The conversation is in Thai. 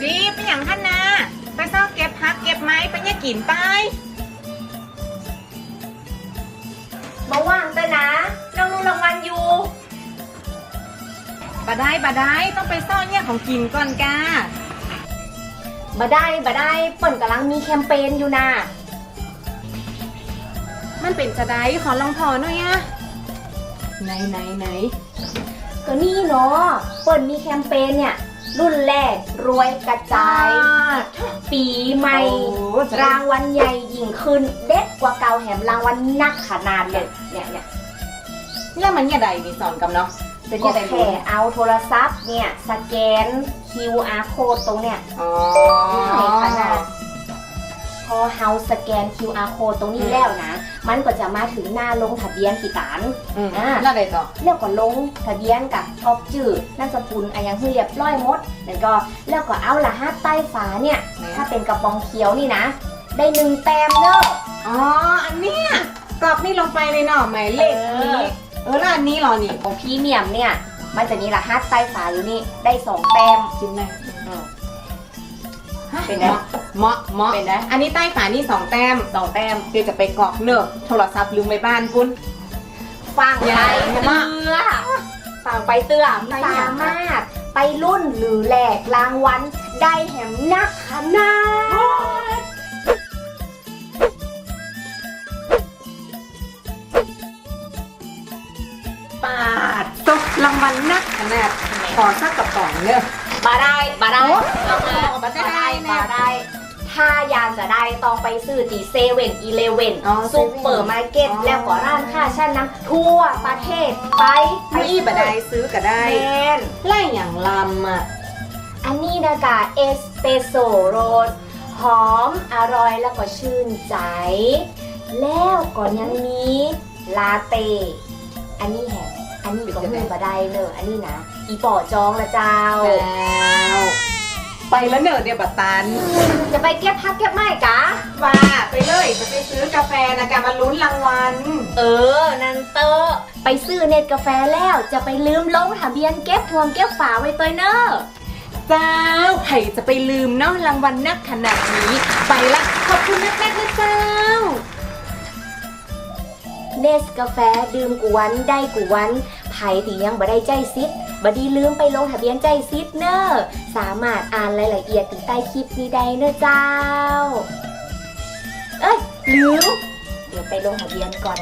อย่างท่านนาไปซ่อเก็บพักเก็บไม้ไปเนี่ยกินไปมาว่างเตอนะน้องนุ่งรางวัลอยู่บาได้บาได้ต้องไปซ่อนเนี่ยของกินก่อนกามาได้มาได้เปิ่นกำลังมีแคมเปญอยู่นะมันเป็นจะได้ขอลองพอหน่อยอะไหนไหนไหนก็นี่เนาะเปิ่นมีแคมเปญเนี่ย รุ่นแรกรวยกระจาย ปีใหม่โอ้จะได้รางวัลใหญ่ยิ่งขึ้น เด็ดกว่าเก่าแถมรางวัลนักขนาดเลยเนี่ยเนี่ยแล้วมันเนี่ยใดมีสอนกับเนาะเป็นก็เนี่ยใดแค่เอาโทรศัพท์เนี่ยสแกน QR code ตรงเนี่ยอ๋อในขนาดพอเฮาสแกน QR code ตรงนี้แล้วนะ มันก็จะมาถึงหน้าลงทะเบียนกี่ตานอืมอ่าแล้วใดต่อแล้วก็ลงทะเบียนกับทอบจื่อนามสกุลอะไรอย่างที่เรียบร้อยหมดแล้วก็แล้วก็เอารหัสใต้ฝาเนี่ย ถ้าเป็นกระป๋องเขียวนี่นะ ได้หนึ่งแต้มเนอะอ๋ออันเนี้ยกรอบนี่ลงไปเลยเนาะหมายเลขนี้เออเออแล้วอันนี้เหรอนี่ของพรีเมียมเนี่ย มันจะมีรหัสใต้ฝาอยู่นี่ได้สองแต้มจิ้มเลยอืมฮะ เป็นไงเหมาะเหมาะเป็นไงอันนี้ใต้ฝานี่สองแต้มสองแต้มเดี๋ยวจะไปกรอกเนอะโทรศัพท์ลืมไว้บ้านปุ้นฟังอย่าไปอย่าเตืมาอฟังไปเตือไปอย่าสามารถไปรุ่นหรือแหลกรางวัลได้แหมนักขนาดปาดตกรางวัลนักขนาดขอสักกระป๋องเนอะมาได้มาได้ โอ้เอามาเอามาได้มาได้แน่มาได้ ถ้าอยากจะได้ต้องไปซื้อตีเซเว่นอีเลเว่นอ๋อซุปเปอร์มาร์เก็ตอ๋อแล้วก็ร้านค้าชั้นนำทั่วประเทศไปไม่บดายซื้อก็ได้แมนไล่อย่างลำอะ อันนี้นะคะเอสเปรสโซโรสหอมอร่อยแล้วก็ชื่นใจ แล้วก็ยังมีลาเต้อันนี้แหมอันนี้ก็มือบะได้เนอะอันนี้นะ อีป่อจองละเจ้าแล้ว ไปแล้วเนอะเดี๋ยวบัตตัน จะไปเก็บพักเก็บไม้กะ ว่าไปเลยจะไปซื้อกาแฟนะกะมาลุ้นรางวัล เออ นันเตอร์ไปซื้อเน็ตกาแฟแล้วจะไปลืมลงทะเบียนเก็บทวงเก็บฝาไว้ตัวเนอะเจ้าไผ่จะไปลืมเนาะรางวัลนักขนาดนี้ ไปละ ขอบคุณนักๆนะเจ้า เนสกาแฟดื่มกวนได้กวนไผ่ตียังบ่ได้ใจซิดบ่ดีลืมไปลงทะเบียนใจซิดเนอะสามารถอ่านรายละเอียดถึงใต้คลิปนี้ได้เนอะเจ้า เอ้ยลืมเดี๋ยวไปลงทะเบียนก่อน